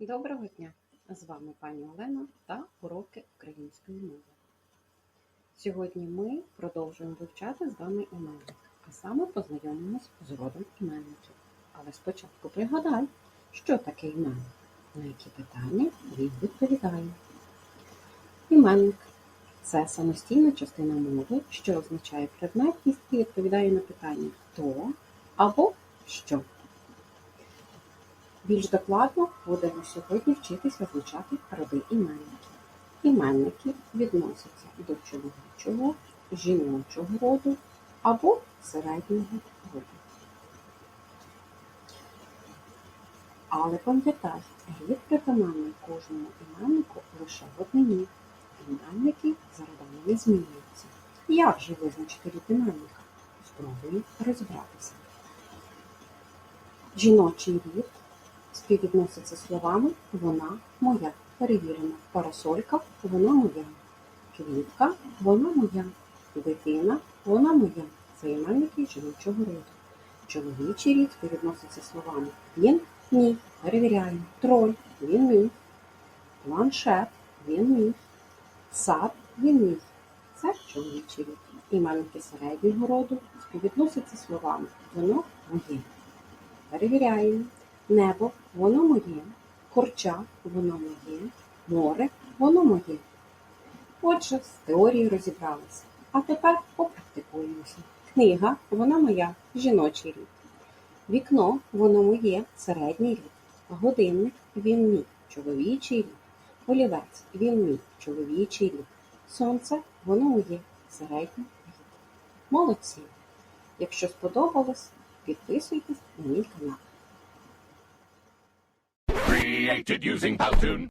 Доброго дня! З вами пані Олена та уроки української мови. Сьогодні ми продовжуємо вивчати з вами іменник, а саме познайомимось з родом іменників. Але спочатку пригадай, що таке іменник, на які питання він відповідає. Іменник це самостійна частина мови, що означає предмет, який відповідає на питання хто або що. Більш докладно будемо сьогодні вчитись визначати роди іменників. Іменники відносяться до чоловічого, жіночого роду або середнього роду. Але пам'ятай, рід притаманний кожному іменнику лише в однині. Іменники за родами не змінюються. Як же визначити рід іменника? Спробуємо розібратися. Жіночий рід співвідноситься словами вона моя. Перевірено. Парасолька вона моя. Квітка вона моя. Дитина вона моя. Іменники жіночого роду. Чоловічий рід співвідноситься словами він мій. Перевіряємо. Троль він мій. Планшет він мій. Сад він мій. Це чоловічий рід. Іменники середнього роду співвідносяться словами воно моє. Перевіряємо. Небо воно моє, корча воно моє, море воно моє. Отже, з теорією розібралися. А тепер попрактикуємося. Книга вона моя, жіночий рід. Вікно воно моє, середній рід. Годинник він мій, чоловічий рід. Олівець він мій, чоловічий рід. Сонце воно моє, середній рід. Молодці! Якщо сподобалось, підписуйтесь на мій канал. Created using Powtoon.